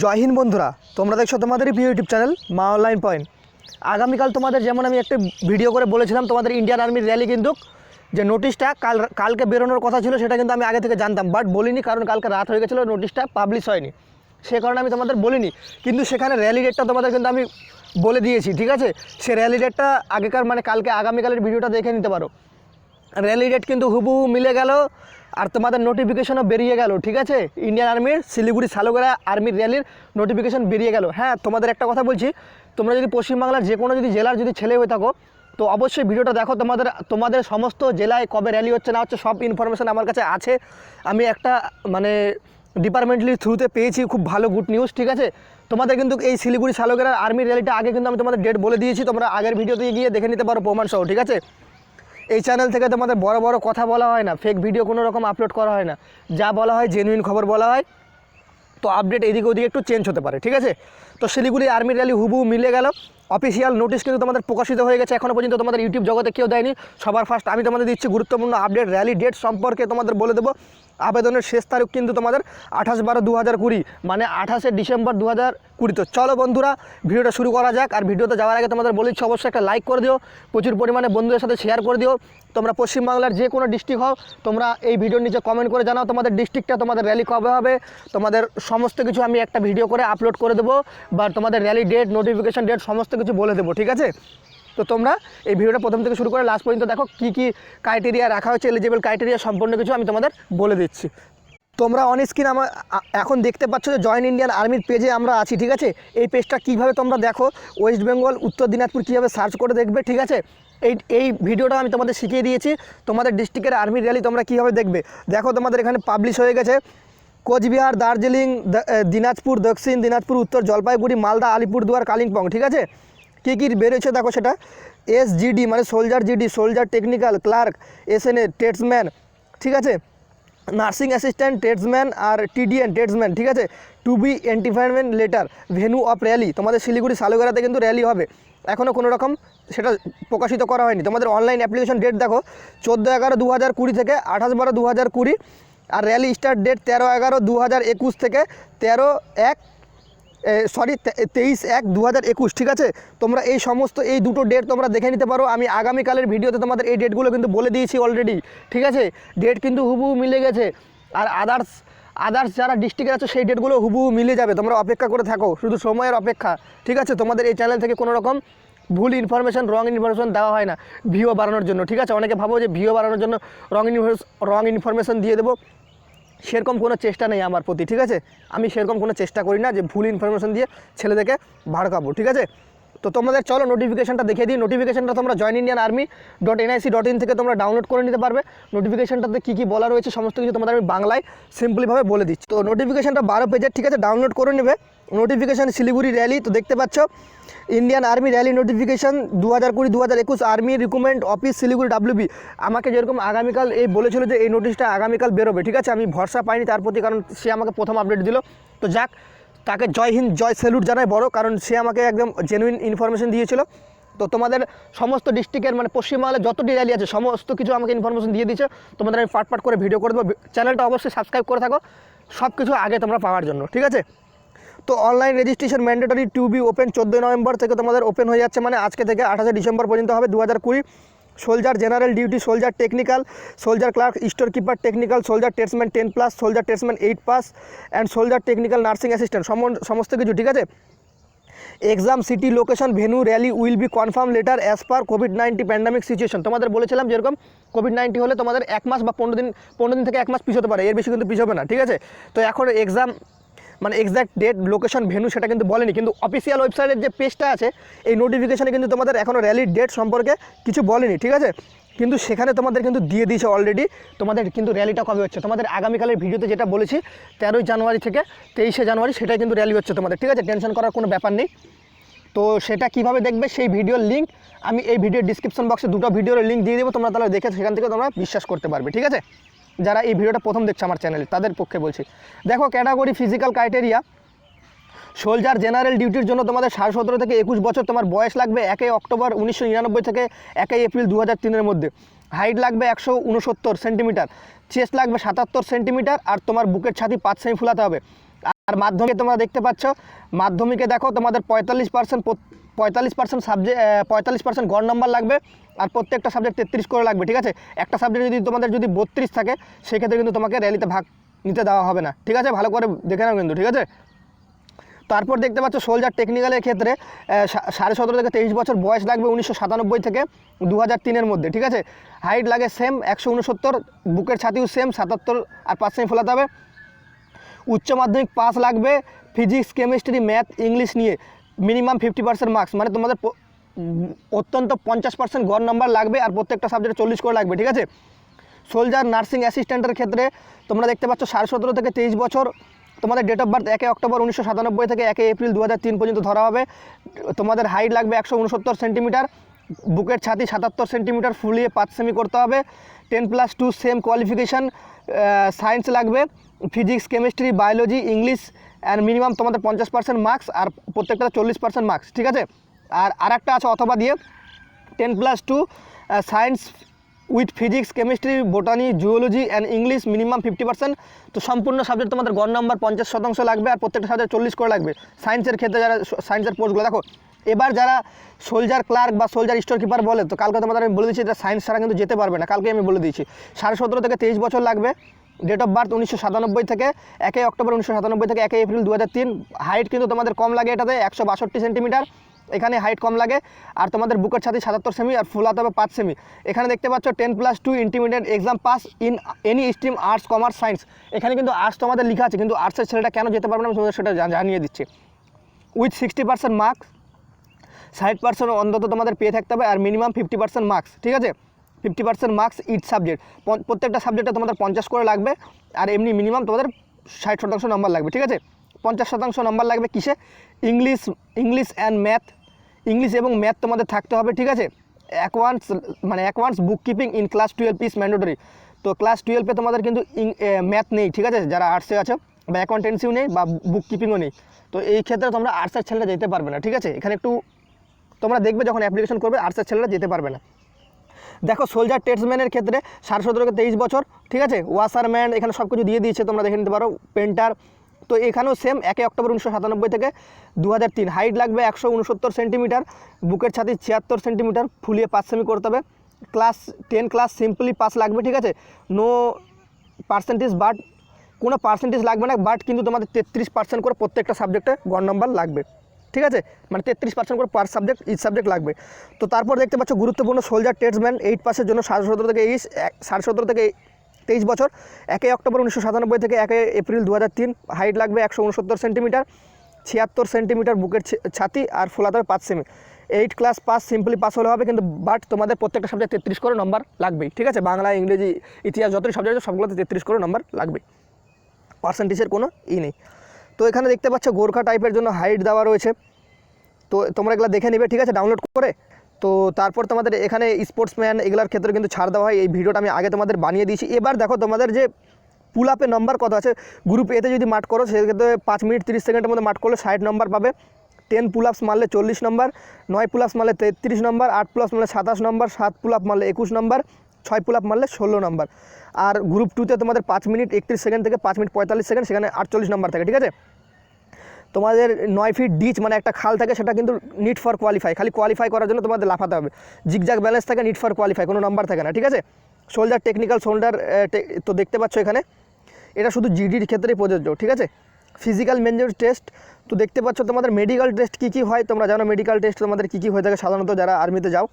জয় হিন্দ বন্ধুরা, তোমরা দেখছ তোমাদেরই প্রিয় YouTube channel Maa online point. আগামীকাল তোমাদের যেমন আমি একটা ভিডিও করে বলেছিলাম, তোমাদের ইন্ডিয়ান আর্মির র্যালি কিন্তু যে নোটিশটা কাল, কালকে বেরোনোর কথা ছিল সেটা কিন্তু আমি আগে থেকে জানতাম, বাট বলিনি কারণ কালকে রাত হয়ে গেছিল, নোটিশটা পাবলিশ হয়নি। সে কারণে আমি তোমাদের বলিনি, কিন্তু সেখানে র্যালি ডেটটা তোমাদের কিন্তু আমি বলে দিয়েছি, ঠিক আছে? সে র্যালি ডেটটা আগেকার মানে কালকে আগামীকালের ভিডিওটা দেখে নিতে পারো। র্যালি ডেট কিন্তু হুবহু মিলে গেল আর তোমাদের নোটিফিকেশনও বেরিয়ে গেল, ঠিক আছে? ইন্ডিয়ান আর্মির শিলিগুড়ি সালোগড়া আর্মির র্যালির নোটিফিকেশন বেরিয়ে গেল। হ্যাঁ তোমাদের একটা কথা বলছি, তোমরা যদি পশ্চিমবাংলার যে কোনো যদি জেলার যদি ছেলে হয়ে থাকো, তো অবশ্যই ভিডিওটা দেখো, তোমাদের তোমাদের সমস্ত জেলায় কবে র্যালি হচ্ছে না হচ্ছে সব ইনফরমেশান আমার কাছে আছে। আমি একটা মানে ডিপার্টমেন্টলি থ্রুতে পেয়েছি, খুব ভালো গুড নিউজ ঠিক আছে? তোমাদের কিন্তু এই শিলিগুড়ি সালোগেরার আর্মির র্যালিটা আগে কিন্তু আমি তোমাদের ডেট বলে দিয়েছি, তোমরা আগের ভিডিওতে গিয়ে দেখে নিতে পারো প্রমাণ সহ, ঠিক আছে? এই চ্যানেল থেকে তোমাদের বড় বড় কথা বলা হয় না ফেক ভিডিও কোনো রকম আপলোড করা হয় না। যা বলা হয় জেনুইন খবর বলা হয়। তো আপডেট এদিকে ওদিকে একটু চেঞ্জ হতে পারে, ঠিক আছে? তো শিলিগুড়ি আর্মি র্যালি হুবু মিলে গেল। অফিসিয়াল নোটিশ কিন্তু তোমাদের প্রকাশিত হয়ে গেছে এখনও পর্যন্ত তোমাদের ইউটিউব জগতে কেউ দেয়নি। সবার ফার্স্ট আমি তোমাদের দিচ্ছি গুরুত্বপূর্ণ আপডেট র্যালি ডেট সম্পর্কে তোমাদের বলে দেবো। আবেদনের শেষ তারিখ কিন্তু তোমাদের আঠাশ বারো দু হাজার কুড়ি মানে আঠাশে ডিসেম্বর দু হাজার কুড়ি। তো চলো বন্ধুরা, ভিডিওটা শুরু করা যাক। আর ভিডিওতে যাওয়ার আগে তোমাদের বলেছি অবশ্যই একটা লাইক করে দিও, প্রচুর পরিমাণে বন্ধুদের সাথে শেয়ার করে দিও। তোমরা পশ্চিমবাংলার যে কোনো ডিস্ট্রিক্ট হও, তোমরা এই ভিডিওর নিচে কমেন্ট করে জানাও তোমাদের ডিস্ট্রিক্টটা তোমাদের র্যালি কবে হবে। তোমাদের সমস্ত কিছু আমি একটা ভিডিও করে আপলোড করে দেবো, বা তোমাদের র্যালি ডেট নোটিফিকেশন ডেট সমস্ত কিছু বলে দেবো, ঠিক আছে? তো তোমরা এই ভিডিওটা প্রথম থেকে শুরু করে লাস্ট পর্যন্ত দেখো কী কী ক্রাইটেরিয়া রাখা হয়েছে এলিজিবল ক্রাইটেরিয়া সম্পূর্ণ কিছু আমি তোমাদের বলে দিচ্ছি। তোমরা অন স্ক্রিন আমার এখন দেখতে পাচ্ছ যে জয়েন্ট ইন্ডিয়ান আর্মির পেজে আমরা আছি, ঠিক আছে? এই পেজটা কীভাবে তোমরা দেখো ওয়েস্ট বেঙ্গল উত্তর দিনাজপুর কীভাবে সার্চ করে দেখবে, ঠিক আছে? এই এই ভিডিওটা আমি তোমাদের শিখিয়ে দিয়েছি, তোমাদের ডিস্ট্রিক্টের আর্মি র্যালি তোমরা কীভাবে দেখবে? দেখো তোমাদের এখানে পাবলিশ হয়ে গেছে, কোচবিহার, দার্জিলিং দিনাজপুর, দক্ষিণ দিনাজপুর, উত্তর জলপাইগুড়ি, মালদা, আলিপুরদুয়ার, কালিম্পং, ঠিক আছে? কী কী বেরোচ্ছে দেখো সেটা? এস জিডি মানে soldier GD soldier technical clerk S N A tradesman ঠিক আছে? নার্সিং অ্যাসিস্ট্যান্ট টেটসম্যান আর টিডিএন টেটসম্যান ঠিক আছে? টু বি এন্টিফাইনমেন্ট লেটার ভেনু অফ র্যালি তোমাদের শিলিগুড়ি সালুগড়াতে কিন্তু র্যালি হবে। এখনও কোনো রকম সেটা প্রকাশিত করা হয়নি। তোমাদের অনলাইন অ্যাপ্লিকেশন ডেট দেখো, চোদ্দ এগারো দু হাজার কুড়ি থেকে আঠাশ বারো দু হাজার কুড়ি আর র্যালি স্টার্ট ডেট তেরো এগারো দু হাজার একুশ থেকে তেরো এক সরি তেইশ এক দু হাজার একুশ, ঠিক আছে? তোমরা এই সমস্ত, এই দুটো ডেট তোমরা দেখে নিতে পারো। আমি আগামীকালের ভিডিওতে তোমাদের এই ডেটগুলো কিন্তু বলে দিয়েছি অলরেডি ঠিক আছে? ডেট কিন্তু হুবহু মিলে গেছে। আর আদার্স আদার্স যারা ডিস্ট্রিক্টে আছে, সেই ডেটগুলো হুবহু মিলে যাবে। তোমরা অপেক্ষা করে থাকো, শুধু সময়ের অপেক্ষা, ঠিক আছে? তোমাদের এই চ্যানেল থেকে কোনো রকম ভুল ইনফরমেশন রং ইনফরমেশন দেওয়া হয় না ভিও বাড়ানোর জন্য, ঠিক আছে? অনেকে ভাবো যে ভিও বাড়ানোর জন্য রং রং ইনফরমেশন দিয়ে দেবো। সেরকম কোনো চেষ্টা নেই আমার প্রতি, ঠিক আছে? আমি সেরকম কোনো চেষ্টা করি না যে ভুল ইনফরমেশন দিয়ে ছেলেদেরকে ভাড়কাবো ঠিক আছে? তো তোমাদের চলো নোটিফিকেশনটা দেখিয়ে দিই। নোটিফিকেশনটা তোমরা join Indian army dot NIC dot in থেকে তোমরা ডাউনলোড করে নিতে পারবে। নোটিফিকেশনটাতে কী কী বলা রয়েছে সমস্ত কিছু তোমাদের আমি বাংলায় সিম্পলিভাবে বলে দিচ্ছি। তো নোটিফিকেশনটা বারো পেজের ঠিক আছে? ডাউনলোড করে নেবে। নোটিফিকেশান শিলিগুড়ি র্যালি তো দেখতে পাচ্ছ ইন্ডিয়ান আর্মি র্যালি নোটিফিকেশান দু হাজার কুড়ি দু হাজার একুশ army recruitment office Siliguri WB আমাকে যেরকম আগামীকাল এই বলেছিল যে এই নোটিশটা আগামীকাল বেরোবে, ঠিক আছে? আমি ভরসা পাইনি তার প্রতি, কারণ সে আমাকে প্রথম আপডেট দিল। তো যাক, তাকে জয় হিন্দ, জয় স্যালুট জানাই বড়, কারণ সে আমাকে একদম জেনুইন ইনফরমেশন দিয়েছিল। তো তোমাদের সমস্ত ডিস্ট্রিক্টের মানে পশ্চিমবাংলায় যতটি র্যালি আছে, সমস্ত কিছু আমাকে ইনফরমেশন দিয়ে দিচ্ছে তোমাদের আমি পাট করে ভিডিও করে দেবো। চ্যানেলটা অবশ্যই সাবস্ক্রাইব করে থাকো। সব কিছু আগে তোমরা পাওয়ার জন্য, ঠিক আছে? তো online registration mandatory to be open চোদ্দোই নভেম্বর থেকে তোমাদের ওপেন হয়ে যাচ্ছে মানে আজকে থেকে আঠাশে ডিসেম্বর পর্যন্ত হবে দু হাজার কুড়ি। Soldier general duty soldier technical soldier clerk store keeper technical soldier tradesman ten plus soldier tradesman eight pass and soldier technical nursing assistant সম সমস্ত কিছু, ঠিক আছে? Exam city location venue rally will be confirm letter as per covid nineteen pandemic situation তোমাদের বলেছিলাম যেরকম Covid ninety হলে তোমাদের এক মাস বা পনেরো দিন পনেরো দিন থেকে এক মাস পিছোতে পারে, এর বেশি কিন্তু পিছোবে না, ঠিক আছে? তো এখন এক্সাম মানে এক্স্যাক্ট ডেট লোকেশন ভেনু সেটা কিন্তু বলেনি, কিন্তু অফিসিয়াল ওয়েবসাইটের যে পেজটা আছে, এই নোটিফিকেশানে কিন্তু তোমাদের এখনও র্যালির ডেট সম্পর্কে কিছু বলেনি, ঠিক আছে? কিন্তু সেখানে তোমাদের কিন্তু দিয়ে দিয়েছে অলরেডি তোমাদের কিন্তু র্যালিটা কবে হচ্ছে? তোমাদের আগামীকালের ভিডিওতে যেটা বলেছি, তেরোই জানুয়ারি থেকে তেইশে জানুয়ারি সেটাই কিন্তু র্যালি হচ্ছে তোমাদের, ঠিক আছে? টেনশন করার কোনো ব্যাপার নেই। তো সেটা কীভাবে দেখবে সেই ভিডিওর লিঙ্ক আমি এই ভিডিওর ডিসক্রিপশন বক্সে দুটো ভিডিওর লিঙ্ক দিয়ে দেবো, তোমরা তাহলে দেখে সেখান থেকে তোমরা বিশ্বাস করতে পারবে, ঠিক আছে? যারা এই ভিডিওটা প্রথম দেখছে আমার চ্যানেলে, তাদের পক্ষে বলছি। দেখো, category physical criteria, soldier general ডিউটির জন্য তোমাদের সাড়ে সতেরো থেকে একুশ বছর তোমার বয়স লাগবে একে অক্টোবর উনিশশো নিরানব্বই থেকে একই এপ্রিল দু হাজার তিনের মধ্যে। হাইট লাগবে একশো উনসত্তর সেন্টিমিটার, চেস্ট লাগবে সাতাত্তর সেন্টিমিটার, আর তোমার বুকের ছাতি পাঁচ সেমি ফুলাতে হবে। আর মাধ্যমিকে তোমরা দেখতে পাচ্ছ, মাধ্যমিকে দেখো তোমাদের পঁয়তাল্লিশ পার্সেন্ট পঁয়তাল্লিশ পার্সেন্ট সাবজেক্ট পঁয়তাল্লিশ পার্সেন্ট গড় নম্বর লাগবে আর প্রত্যেকটা সাবজেক্ট তেত্রিশ করে লাগবে, ঠিক আছে? একটা সাবজেক্ট যদি তোমাদের যদি বত্রিশ থাকে, সেক্ষেত্রে কিন্তু তোমাকে র্যালিতে ভাগ নিতে দেওয়া হবে না, ঠিক আছে? ভালো করে দেখে নাও কিন্তু, ঠিক আছে? তারপর দেখতে পাচ্ছ সোলজার টেকনিক্যালের ক্ষেত্রে সাড়ে সতেরো থেকে তেইশ বছর বয়স লাগবে উনিশশো সাতানব্বই থেকে দু হাজার তিনের মধ্যে, ঠিক আছে? হাইট লাগে সেম একশো উনসত্তর, বুকের ছাতিও সেম সাতাত্তর আর পাঁচ সেমি ফোলাতে হবে। উচ্চ মাধ্যমিক পাস লাগবে ফিজিক্স কেমিস্ট্রি ম্যাথ ইংলিশ নিয়ে। মিনিমাম ফিফটি পার্সেন্ট মার্কস মানে তোমাদের অত্যন্ত পঞ্চাশ পার্সেন্ট গড় নাম্বার লাগবে আর প্রত্যেকটা সাবজেক্টে চল্লিশ করে লাগবে, ঠিক আছে? সোলজার নার্সিং অ্যাসিস্ট্যান্টের ক্ষেত্রে তোমরা দেখতে পাচ্ছ সাড়ে সতেরো থেকে তেইশ বছর, তোমাদের ডেট অফ বার্থ একে অক্টোবর উনিশশো সাতানব্বই থেকে একে এপ্রিল দু হাজার তিন পর্যন্ত ধরা হবে। তোমাদের হাইট লাগবে একশো উনসত্তর সেন্টিমিটার বুকের ছাতি সাতাত্তর সেন্টিমিটার ফুলিয়ে পাঁচ সেমি করতে হবে। Ten plus two same qualification science লাগবে। Physics chemistry biology English and minimum তোমাদের পঞ্চাশ পার্সেন্ট মার্কস আর প্রত্যেকটা চল্লিশ পার্সেন্ট মার্কস ঠিক আছে? আর আরেকটা আছে অথবা দিয়ে ten plus two science with physics chemistry botany zoology and English minimum fifty percent তো সম্পূর্ণ সাবজেক্ট তোমাদের গড় নাম্বার পঞ্চাশ শতাংশ লাগবে আর প্রত্যেকটা সাবজেক্ট চল্লিশ করে লাগবে। সায়েন্সের ক্ষেত্রে যারা সায়েন্সের পোস্টগুলো দেখো, এবার যারা সোলজার ক্লার্ক বা সোলজার স্টোর কিপার বলে, তো কালকে তোমাদের আমি বলে দিচ্ছি এটা সায়েন্স ছাড়া কিন্তু যেতে পারবে না কালকে আমি বলে দিয়েছি। সাড়ে সতেরো থেকে তেইশ বছর লাগবে ডেট অফ বার্থ উনিশশো সাতানব্বই থেকে একই অক্টোবর উনিশশো সাতানব্বই থেকে একই এপ্রিল দু হাজার তিন। হাইট কিন্তু তোমাদের কম লাগে এটাতে, একশো বাষট্টি সেন্টিমিটার। এখানে হাইট কম লাগে। আর তোমাদের বুকের ছাতি সাতাত্তর সেমি আর ফুলাতে হবে পাঁচ সেমি এখানে দেখতে পাচ্ছ ten plus two intermediate exam pass in any stream arts commerce science এখানে কিন্তু আর্টস তোমাদের লেখা আছে, কিন্তু আর্টসের ছেলেটা কেন যেতে পারবে না আমি তোমাদের সেটা জানিয়ে দিচ্ছি। উইথ সিক্সটি পার্সেন্ট মার্কস ষাট পার্সেন্ট অন্তত তোমাদের পেয়ে থাকতে হবে, আর মিনিমাম ফিফটি পার্সেন্ট মার্কস ঠিক আছে? Fifty percent marks each subject প্রত্যেকটা সাবজেক্টে তোমাদের পঞ্চাশ করে লাগবে, আর এমনি মিনিমাম তোমাদের ষাট শতাংশ নম্বর লাগবে, ঠিক আছে? পঞ্চাশ শতাংশ নম্বর লাগবে কিসে? English English and math English এবং ম্যাথ তোমাদের থাকতে হবে, ঠিক আছে? অ্যাকওয়ান্স মানে accounts book keeping in class twelve is mandatory তো ক্লাস টুয়েলভে তোমাদের কিন্তু ম্যাথ নেই, ঠিক আছে? যারা আর্টসে আছে, বা অ্যাকাউন্টেন্সিও নেই, বা বুক কিপিংও নেই। তো এই ক্ষেত্রে তোমরা আর্টসের ছেলেরা যেতে পারবে না, ঠিক আছে? এখানে একটু তোমরা দেখবে যখন অ্যাপ্লিকেশন করবে আর্টসের ছেলেরা যেতে পারবে না। দেখো সোলজার টেটসম্যানের ক্ষেত্রে সাড়ে সতেরো তেইশ বছর, ঠিক আছে? ওয়াশারম্যান এখানে সব কিছু দিয়ে দিয়েছে, তোমরা দেখে নিতে পারো পেন্টার তো এখানেও সেম একে অক্টোবর উনিশশো সাতানব্বই থেকে দু হাজার তিন। হাইট লাগবে একশো উনসত্তর সেন্টিমিটার বুকের ছাতি ছিয়াত্তর সেন্টিমিটার ফুলিয়ে পাঁচ সেমি করতে হবে। Class ten class simply pass লাগবে, ঠিক আছে? নো পার্সেন্টেজ বাট কোনো পার্সেন্টেজ লাগবে না বাট কিন্তু তোমাদের তেত্রিশ পার্সেন্ট করে প্রত্যেকটা সাবজেক্টে গড় নম্বর লাগবে। ঠিক আছে? মানে তেত্রিশ পার্সেন্ট করে পার সাবজেক্ট ইচ সাবজেক্ট লাগবে। তো তারপর দেখতে পাচ্ছ গুরুত্বপূর্ণ সোলজার টেস্টম্যান এইট পাসের জন্য সাড়ে সতেরো থেকে এইশ সাড়ে সতেরো থেকে তেইশ বছর। একে অক্টোবর উনিশশো সাতানব্বই থেকে একে এপ্রিল দু তিন। হাইট লাগবে একশো উনসত্তর সেন্টিমিটার ছিয়াত্তর সেন্টিমিটার বুকের ছাতি আর ফোলাতে পাঁচ semi. Eight class pass simply pass হলে হবে কিন্তু বাট তোমাদের প্রত্যেকটা সাবজেক্ট তেত্রিশ করে নম্বর লাগবেই। ঠিক আছে? বাংলা, ইংরেজি, ইতিহাস যতই সাবজেক্ট সবগুলোতে তেত্রিশ করে নম্বর লাগবে পার্সেন্টেজের কোনো ই নেই। তো এখানে দেখতে পাচ্ছ গোর্খা টাইপের জন্য হাইট দেওয়া রয়েছে। তো তোমরা এগুলো দেখে নিবে, ঠিক আছে? ডাউনলোড করে। তো তারপর তোমাদের এখানে স্পোর্টসম্যান এগুলোর ক্ষেত্রে কিন্তু ছাড় দেওয়া হয়। এই ভিডিওটা আমি আগে তোমাদের বানিয়ে দিয়েছি। এবার দেখো তোমাদের যে পুল আপে নম্বর কত আছে। গ্রুপ এতে যদি মাঠ করো, সেক্ষেত্রে পাঁচ মিনিট তিরিশ সেকেন্ডের মধ্যে মাঠ করলে ষাট নম্বর পাবে। টেন পুল আপস মারলে চল্লিশ নম্বর নয় পুল আপস মারলে তেত্রিশ নম্বর আট পুল আপস মারলে সাতাশ নম্বর সাত পুল আপ মারলে একুশ নম্বর ছয় পুল আপ মারলে ষোলো নম্বর আর গ্রুপ টুতে তোমাদের পাঁচ মিনিট একত্রিশ সেকেন্ড থেকে পাঁচ মিনিট পঁয়তাল্লিশ সেকেন্ড সেখানে আটচল্লিশ নম্বর থাকে, ঠিক আছে? তোমাদের নয় ফিট ডিচ মানে একটা খাল থাকে, সেটা কিন্তু নিট ফর কোয়ালিফাই খালি কোয়ালিফাই করার জন্য তোমাদের লাফাতে হবে। জিগজাগ ব্যালেন্স থাকে নিট ফর কোয়ালিফাই কোনো নাম্বার থাকে না, ঠিক আছে? শোল্ডার টেকনিক্যাল শোল্ডার তো দেখতে পাচ্ছ এখানে। এটা শুধু জিডির ক্ষেত্রেই প্রযোজ্য, ঠিক আছে? ফিজিক্যাল মেঞ্জর টেস্ট তো দেখতে পাচ্ছ তোমাদের মেডিকেল টেস্ট কী কী হয়? তোমরা জানো মেডিকেল টেস্ট তোমাদের কী কী হয়ে থাকে? সাধারণত যারা আর্মিতে যাও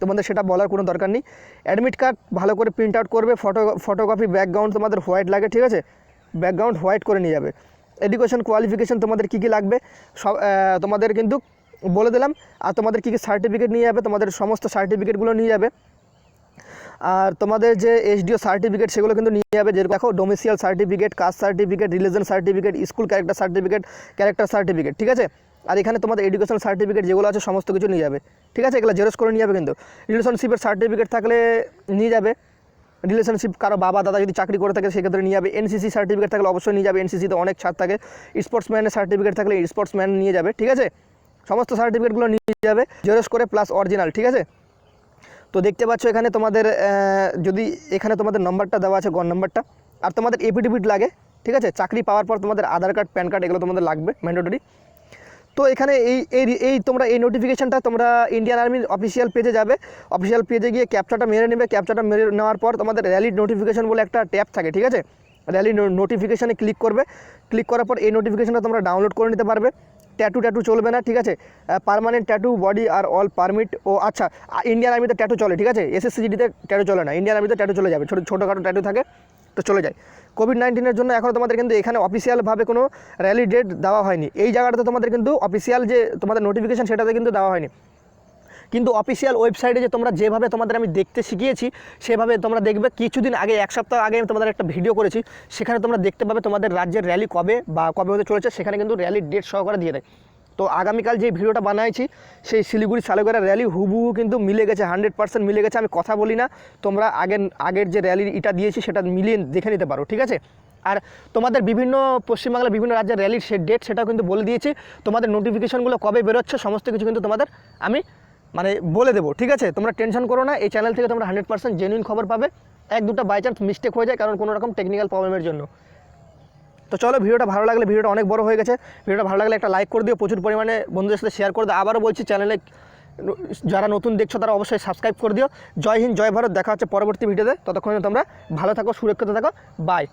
তোমাদের সেটা বলার কোনো দরকার নেই। অ্যাডমিট কার্ড ভালো করে প্রিন্ট আউট করবে ফটো ফটোকপি ব্যাকগ্রাউন্ড তোমাদের হোয়াইট লাগে, ঠিক আছে? ব্যাকগ্রাউন্ড হোয়াইট করে নিয়ে যাবে। এডুকেশন কোয়ালিফিকেশন তোমাদের কী কী লাগবে? সব তোমাদের কিন্তু বলে দিলাম, আর তোমাদের কী কী সার্টিফিকেট নিয়ে যাবে, তোমাদের সমস্ত সার্টিফিকেটগুলো নিয়ে যাবে। আর তোমাদের যে এইচডিও সার্টিফিকেট সেগুলো কিন্তু নিয়ে যাবে, যেরকম দেখো domicile certificate caste certificate religion certificate school character certificate character certificate ঠিক আছে? আর এখানে তোমাদের এডুকেশন সার্টিফিকেট যেগুলো আছে, সমস্ত কিছু নিয়ে যাবে। ঠিক আছে? এগুলো জেরক্স করে নিয়ে যাবে কিন্তু। রিলেশনশিপের সার্টিফিকেট থাকলে নিয়ে যাবে। রিলেশনশিপ কারও বাবা, দাদা যদি চাকরি করে থাকে, সেক্ষেত্রে নিয়ে যাবে। এনসিসি সার্টিফিকেট থাকলে অবশ্যই নিয়ে যাবে। এনসিসিতে অনেক ছাড় থাকে। স্পোর্টসম্যানের সার্টিফিকেট থাকলে স্পোর্টসম্যান নিয়ে যাবে। ঠিক আছে? সমস্ত সার্টিফিকেটগুলো নিয়ে যাবে। জেরক্স করে প্লাস অরিজিনাল ঠিক আছে? তো দেখতে পাচ্ছ এখানে তোমাদের যদি এখানে তোমাদের নম্বরটা দেওয়া আছে, গড় নম্বরটা আর তোমাদের এপিডিপিট লাগে। ঠিক আছে? চাকরি পাওয়ার পর তোমাদের আধার কার্ড প্যান কার্ড এগুলো তোমাদের লাগবে ম্যান্ডেটরি তো এখানে এই এই তোমরা এই নোটিফিকেশানটা তোমরা ইন্ডিয়ান আর্মির অফিসিয়াল পেজে যাবে। অফিসিয়াল পেজে গিয়ে ক্যাপচাটা মেরে নেবে। ক্যাপচাটা মেরে নেওয়ার পর তোমাদের র্যালি নোটিফিকেশান বলে একটা ট্যাব থাকে, ঠিক আছে? র্যালি নোটিফিকেশানে ক্লিক করবে। ক্লিক করার পর এই নোটিফিকেশানটা তোমরা ডাউনলোড করে নিতে পারবে। ট্যাটু ট্যাটু চলবে না, ঠিক আছে? পার্মানেন্ট ট্যাটু বডি আর অল পারমিট ও আচ্ছা ইন্ডিয়ান আর্মিতে ট্যাটু চলে, ঠিক আছে? এসএসসিজিডিতে ট্যাটু চলে না। ইন্ডিয়ান আর্মিতে ট্যাটু চলে যাবে। ছোটো, ছোটোখাটো ট্যাটু থাকে। তো চলে যায় কোভিড নাইন্টিনের জন্য এখনও তোমাদের কিন্তু এখানে অফিসিয়ালভাবে কোনো র্যালি ডেট দেওয়া হয়নি। এই জায়গাটাতে তোমাদের কিন্তু অফিসিয়াল যে তোমাদের নোটিফিকেশান সেটাতে কিন্তু দেওয়া হয়নি। কিন্তু অফিসিয়াল ওয়েবসাইটে যে তোমরা যেভাবে তোমাদের আমি দেখতে শিখিয়েছি, সেভাবে তোমরা দেখবে। কিছুদিন আগে, এক সপ্তাহ আগে আমি তোমাদের একটা ভিডিও করেছি। সেখানে তোমরা দেখতে পাবে তোমাদের রাজ্যের র্যালি কবে বা কবে হতে চলেছে, সেখানে কিন্তু র্যালির ডেট সহকারে দিয়ে দেয়। তো আগামীকাল যে ভিডিওটা বানাইছি, সেই শিলিগুড়ি সালেগড়া র্যালি হুবহু কিন্তু মিলে গেছে হান্ড্রেড পার্সেন্ট মিলে গেছে, আমি কথা বলি না। তোমরা আগের আগের যে র্যালির এটা দিয়েছি, সেটা মিলিয়ে দেখে নিতে পারো, ঠিক আছে? আর তোমাদের বিভিন্ন পশ্চিমবাংলার বিভিন্ন রাজ্যের র্যালির সে ডেট সেটাও কিন্তু বলে দিয়েছি। তোমাদের নোটিফিকেশনগুলো কবে বেরোচ্ছে, সমস্ত কিছু কিন্তু তোমাদের আমি মানে বলে দেবো, ঠিক আছে? তোমরা টেনশন করো না, এই চ্যানেল থেকে তোমরা হান্ড্রেড পার্সেন্ট জেনুইন খবর পাবে। এক দুটো বাই চান্স মিস্টেক হয়ে যায়, কারণ কোনো রকম টেকনিক্যাল প্রবলেমের জন্য। তো চলো ভিডিওটা ভালো লাগলে ভিডিওটা অনেক বড় হয়ে গেছে। ভিডিওটা ভালো লাগলে একটা লাইক করে দিও, প্রচুর পরিমাণে বন্ধুদের সাথে শেয়ার করে দিও। আবারও বলছি চ্যানেলে যারা নতুন দেখছ, তারা অবশ্যই সাবস্ক্রাইব করে দিও। জয় হিন্দ, জয় ভারত। দেখা হচ্ছে পরবর্তী ভিডিওতে ততক্ষণে তোমরা ভালো থাকো, সুরক্ষিত থাকো। বাই